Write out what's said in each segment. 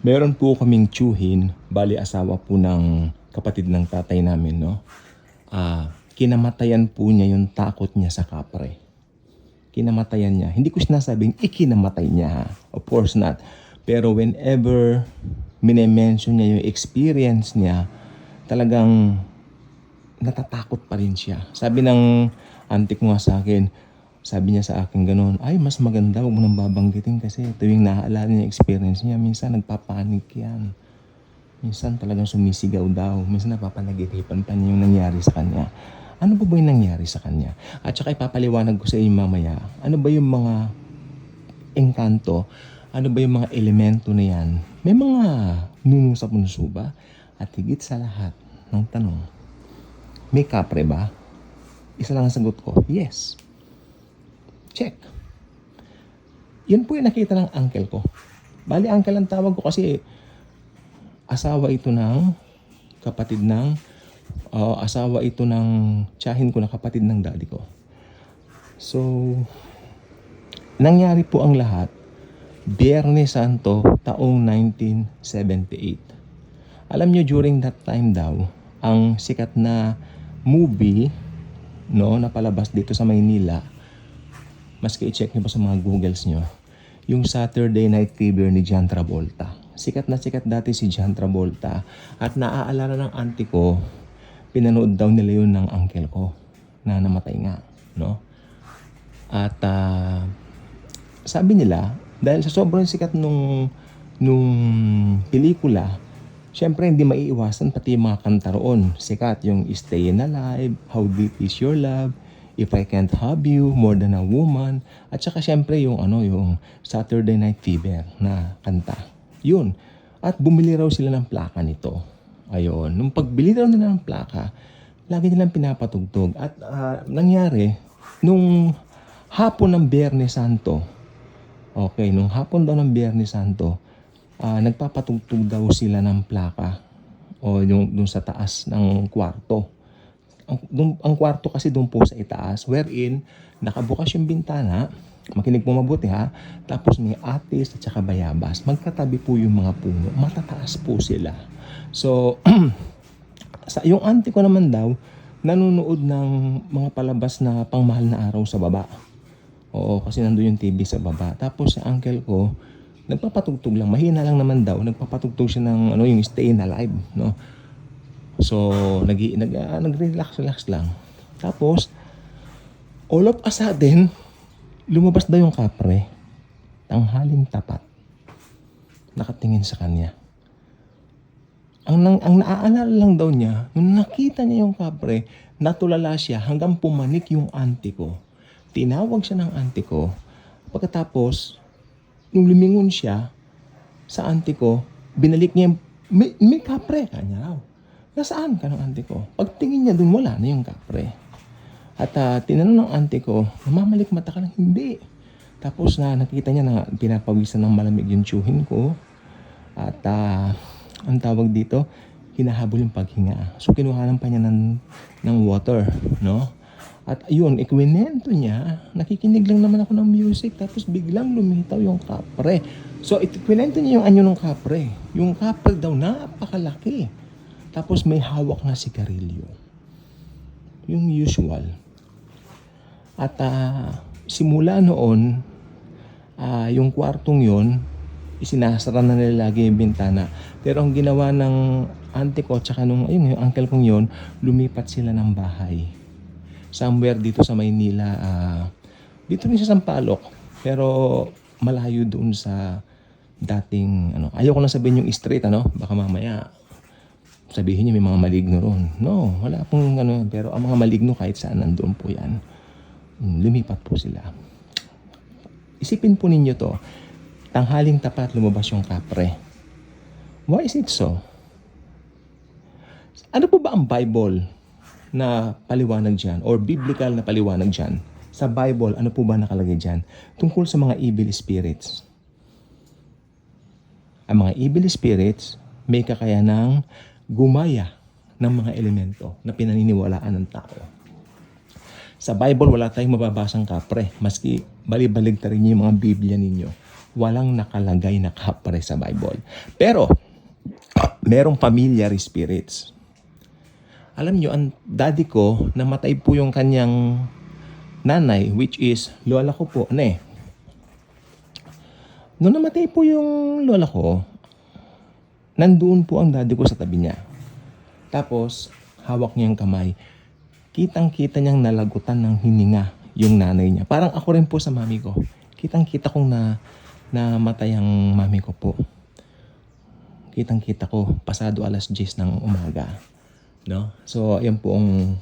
Meron po kaming tsuhin, bali asawa po ng kapatid ng tatay namin, no? Ah, kinamatayan po niya yung takot niya sa kapre. Kinamatayan niya. Hindi ko sinasabing ikinamatay niya, ha? Of course not. Pero whenever minimension niya yung experience niya, talagang natatakot pa rin siya. Sabi ng ko nga sa akin, sabi niya sa akin ganun, ay mas maganda, huwag mo nang babanggitin kasi tuwing naaalala niya experience niya, minsan nagpapanik yan. Minsan talagang sumisigaw daw. Minsan napapanagiripan pa niya yung nangyari sa kanya. Ano ba ba yung nangyari sa kanya? At saka ipapaliwanag ko sa inyo mamaya, ano ba yung mga engkanto, ano ba yung mga elemento na yan? May mga nuno sa ba? At higit sa lahat ng tanong, may kapre ba? Isa lang ang sagot ko, yes. Check. Yun po yung nakita ng uncle ko. Bali, uncle ang tawag ko kasi asawa ito ng kapatid ng uh, asawa ito ng tiyahin ko na kapatid ng daddy ko. So, nangyari po ang lahat Biyernes Santo taong 1978. Alam nyo, during that time daw, ang sikat na movie no, na palabas dito sa Maynila, maski i-check nyo pa sa mga Googles nyo, yung Saturday Night Fever ni John Travolta. Sikat na sikat dati si John Travolta at naaalala ng auntie ko, pinanood daw nila yun ng uncle ko na namatay nga. No? At ah, sabi nila, dahil sa sobrang sikat nung, nung pelikula, syempre hindi maiiwasan pati yung mga kanta roon. Sikat yung Stayin' Alive, How Deep Is Your Love, If I Can't Have You, More Than a Woman, at saka syempre yung ano yung Saturday Night Fever na kanta. Yun. At bumili raw sila ng plaka nito. Ayun. Nung pagbili raw nila ng plaka, lagi nilang pinapatugtog. At ah, nangyari, nung hapon ng Biyernes Santo, okay, nung hapon daw ng Biyernes Santo, ah, nagpapatugtog daw sila ng plaka o yung dun sa taas ng kwarto. Ang, dun, ang kwarto kasi doon po sa itaas, wherein nakabukas yung bintana, makinig po mabuti ha, tapos may atis at saka bayabas. Magkatabi po yung mga puno, matataas po sila. So, sa yung auntie ko naman daw, nanonood ng mga palabas na pangmahal na araw sa baba. Oo, kasi nandun yung TV sa baba. Tapos sa uncle ko, nagpapatugtog lang. Mahina lang naman daw. Nagpapatugtog siya ng ano, yung Stay Alive. No? So, nag, nag, ah, nag-relax-relax lang. Tapos, all of a sudden, lumabas daw yung kapre. Tanghaling tapat. Nakatingin sa kanya. Ang, nang, ang naaalala lang daw niya, nung nakita niya yung kapre, natulala siya hanggang pumanik yung auntie ko. Tinawag siya ng auntie ko. Pagkatapos, nung lumingon siya sa auntie ko, binalik niya yung, may, may kapre. Kanya raw. Nasaan ka ng auntie ko? Pagtingin niya dun, wala na yung kapre. At ah, tinanong ng auntie ko, namamalik mata ka lang? Hindi. Tapos na nakita niya na pinapawisan ng malamig yung tsuhin ko. At ah, ang tawag dito, hinahabol yung paghinga. So kinuhanan pa niya ng, ng water, no? At ayun, ikwinento niya, nakikinig lang naman ako ng music, tapos biglang lumitaw yung kapre. So ikwinento niya yung anyo ng kapre. Yung kapre daw, napakalaki. Tapos may hawak na sigarilyo. Yung usual. At ah, simula noon, ah, yung kwartong yon isinasara na nila lagi yung bintana. Pero ang ginawa ng auntie ko, tsaka nung ayun, yung uncle kong yon lumipat sila ng bahay. Somewhere dito sa Maynila, ah, dito rin sa Sampaloc. Pero malayo doon sa dating, ano, ayoko na sabihin yung street, ano, baka mamaya sabihin niyo may mga maligno ron. No, wala pong ano, pero ang mga maligno kahit saan nandoon po yan. Mm, Lumipat po sila. Isipin po ninyo to, tanghaling tapat lumabas yung kapre. Why is it so? Ano po ba ang Bible na paliwanag dyan or biblical na paliwanag dyan? Sa Bible, ano po ba nakalagay dyan? Tungkol sa mga evil spirits. Ang mga evil spirits may kakayanang gumaya ng mga elemento na pinaniniwalaan ng tao. Sa Bible, wala tayong mababasang kapre. Maski balibalig ta rin yung mga Biblia ninyo. walang nakalagay na kapre sa Bible. Pero, merong familiar spirits. Alam nyo, ang daddy ko, namatay po yung kanyang nanay, which is lola ko po, ano eh. Noong namatay po yung lola ko, nandoon po ang daddy ko sa tabi niya. Tapos, hawak niya yung kamay. Kitang-kita niyang nalagutan ng hininga yung nanay niya. Parang ako rin po sa mami ko. Kitang-kita kong na namatay ang mami ko po. Kitang-kita ko pasado alas 10 ng umaga. No? So, ayan po ang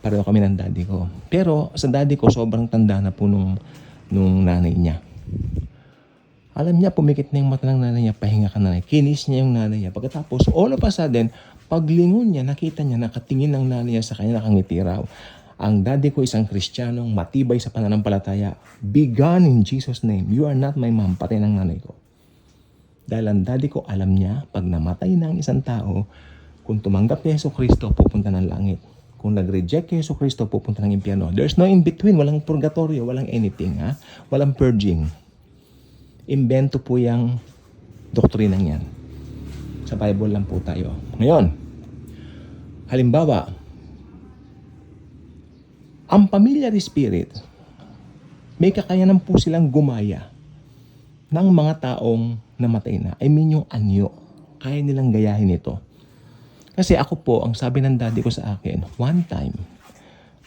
pareho kami ng daddy ko. Pero sa daddy ko, sobrang tanda na po nung, nung nanay niya. Alam niya, pumikit na yung mata ng nanay niya, pahinga ka nanay. Kinis niya yung nanay niya. Pagkatapos, all of a sudden, paglingon niya, nakita niya, nakatingin ang nanay niya sa kanya, nakangiti raw. Ang daddy ko isang kristyanong matibay sa pananampalataya. Be gone in Jesus' name. You are not my mom. Patay ng nanay ko. Dahil ang daddy ko alam niya, pag namatay na ang isang tao, kung tumanggap ni Yeso Kristo, pupunta ng langit. Kung nag-reject kay Yeso Kristo, pupunta ng impyerno. There's no in-between. Walang purgatorio, walang anything. Ha? Walang purging. Imbento po yung doktrinang yan. Sa Bible lang po tayo. Ngayon, halimbawa, ang familiar spirit, may kakayanan po silang gumaya ng mga taong namatay na. I mean yung anyo. Kaya nilang gayahin ito. Kasi ako po, ang sabi ng daddy ko sa akin, one time,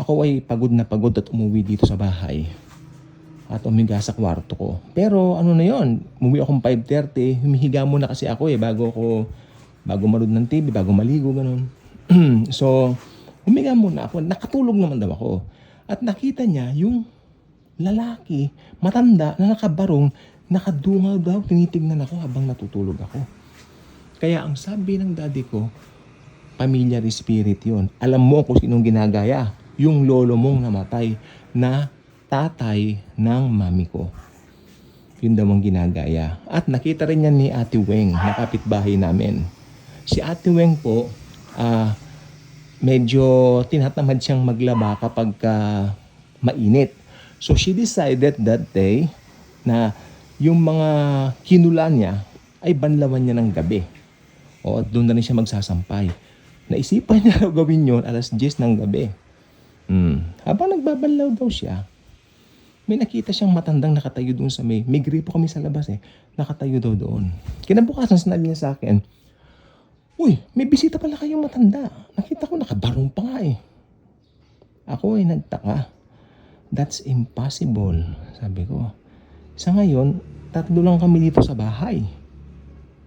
ako ay pagod na pagod at umuwi dito sa bahay at umiga sa kwarto ko. Pero ano na yon, umuwi akong 5.30, humihiga muna kasi ako eh, bago ako, bago manood ng TV, bago maligo, ganun. so, humiga muna ako, nakatulog naman daw ako. At nakita niya yung lalaki, matanda, na nakabarong, nakadungaw daw, tinitignan ako habang natutulog ako. Kaya ang sabi ng daddy ko, familiar spirit yon. Alam mo kung sinong ginagaya. Yung lolo mong namatay na tatay ng mami ko. Yun daw ang ginagaya. At nakita rin yan ni Ate Weng, na kapitbahay namin. Si Ate Weng po, ah, medyo tinatamad siyang maglaba kapag ka mainit. So she decided that day na yung mga kinulan niya ay banlawan niya ng gabi. O doon na rin siya magsasampay. Naisipan niya gawin yon alas 10 ng gabi. Hmm. Habang nagbabanlaw daw siya, may nakita siyang matandang nakatayo doon sa may, may gripo kami sa labas eh, nakatayo daw doon. Kinabukasan sinabi niya sa akin, Uy, may bisita pala kayong matanda. Nakita ko nakabarong pa nga eh. Ako ay nagtaka. That's impossible, sabi ko. Sa ngayon, tatlo lang kami dito sa bahay.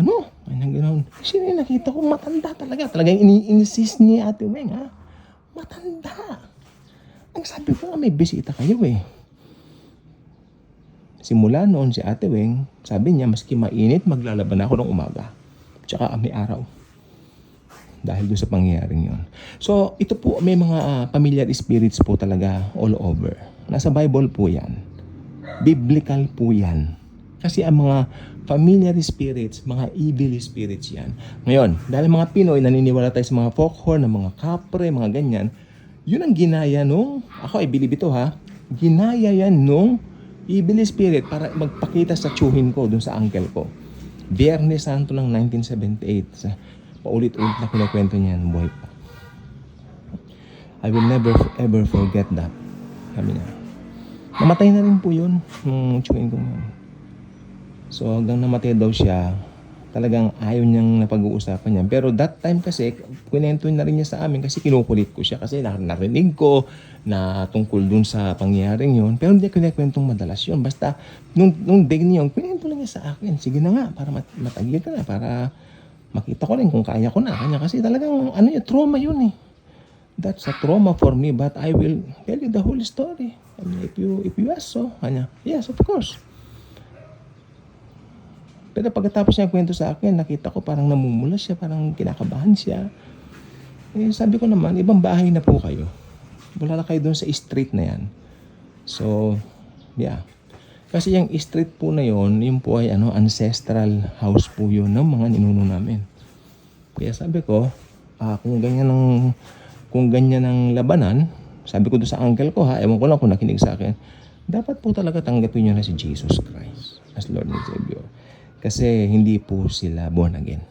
Ano? Ay, nang ganoon. Kasi nakita ko matanda talaga. Talagang ini-insist ni Ate Weng, ha? Matanda. Ang sabi ko nga, may bisita kayo eh. Simula noon si Ate Weng, sabi niya, maski mainit, maglalaban ako ng umaga. Tsaka may araw. Dahil doon sa pangyayaring yon. So, ito po, may mga ah, familiar spirits po talaga all over. Nasa Bible po yan. Biblical po yan. Kasi ang mga familiar spirits, mga evil spirits yan. Ngayon, dahil mga Pinoy, naniniwala tayo sa mga folklore, ng mga kapre, mga ganyan, yun ang ginaya nung, ako ay believe ito ha, ginaya yan nung evil spirit para magpakita sa tsuhin ko dun sa uncle ko. Biyernes Santo ng 1978. Sa, paulit-ulit na kinakwento niyan, buhay pa. I will never ever forget that. Sabi niya. Namatay na rin po yun, nung tsuhin ko. So hanggang namatay daw siya, talagang ayaw niyang napag-uusapan niya. Pero that time kasi, kwento na rin niya sa amin kasi kinukulit ko siya kasi nar- narinig ko na tungkol dun sa pangyayaring yun. Pero hindi ko kwentong madalas yun. Basta, nung, nung day niya, kwento lang niya sa akin. Sige na nga, para mat- matagil ka na, para makita ko rin kung kaya ko na. Kanya kasi talagang, ano yun, trauma yun eh. That's a trauma for me, but I will tell you the whole story. I mean, if you, if you ask so, kanya, yes, of course. Pero pagkatapos niya kwento sa akin, nakita ko parang namumula siya, parang kinakabahan siya. Eh, sabi ko naman, ibang bahay na po kayo. Wala na kayo doon sa street na yan. So, yeah. Kasi yung street po na yon, yun po ay ano, ancestral house po yun ng mga ninuno namin. Kaya sabi ko, ah, kung ganyan ng kung ganyan ang labanan, sabi ko doon sa uncle ko ha, ewan ko lang kung nakinig sa akin, dapat po talaga tanggapin niyo na si Jesus Christ. as Lord and Savior. Kasi hindi po sila born again.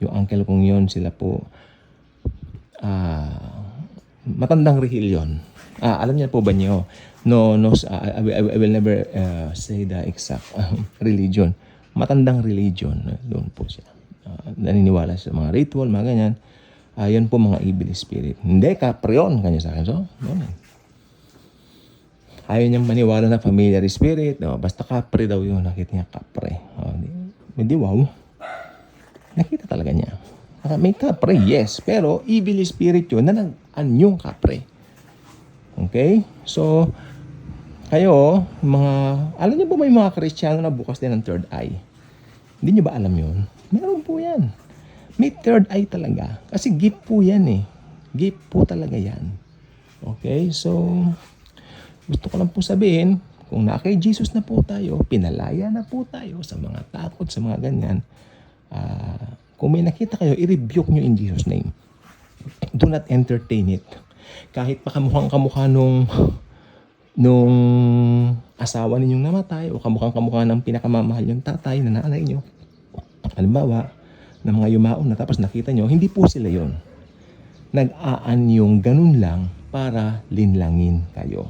Yung uncle kong yon sila po ah matandang reliyon. Ah, alam niyo po ba niyo? No, no, ah, I, I, I will never uh, say the exact um, religion. Matandang religion, uh, doon po siya. Ah, naniniwala sa mga ritual, mga ganyan. Ah, yun po mga evil spirit. Hindi, kapreon, kanya sa akin. So, eh. Ayaw niyang maniwala na familiar spirit. Oh, basta kapre daw yun. Nakita niya kapre. Oh, di, hindi wow. Nakita talaga niya. Ah, May kapre, yes. Pero evil spirit yun na nag-anyong kapre. Okay? So, kayo, mga, alam niyo ba may mga Kristiyano na bukas din ng third eye? Hindi niyo ba alam yun? Meron po yan. May third eye talaga. Kasi gift po yan eh. Gift po talaga yan. Okay? So, gusto ko lang po sabihin, kung na kay Jesus na po tayo, pinalaya na po tayo sa mga takot, sa mga ganyan, ah, kung may nakita kayo, i-rebuke nyo in Jesus' name. Do not entertain it. Kahit pa kamukhang kamukha nung nung asawa ninyong namatay o kamukhang kamukha ng pinakamamahal yung tatay na nanay nyo. Halimbawa, ng mga yumaon na tapos nakita nyo, hindi po sila yon nag-aan yung ganun lang para linlangin kayo.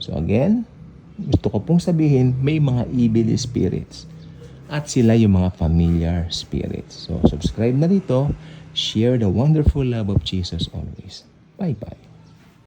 So again, gusto ko pong sabihin, may mga evil spirits. At sila yung mga familiar spirits. So subscribe na dito. Share the wonderful love of Jesus always. Bye-bye.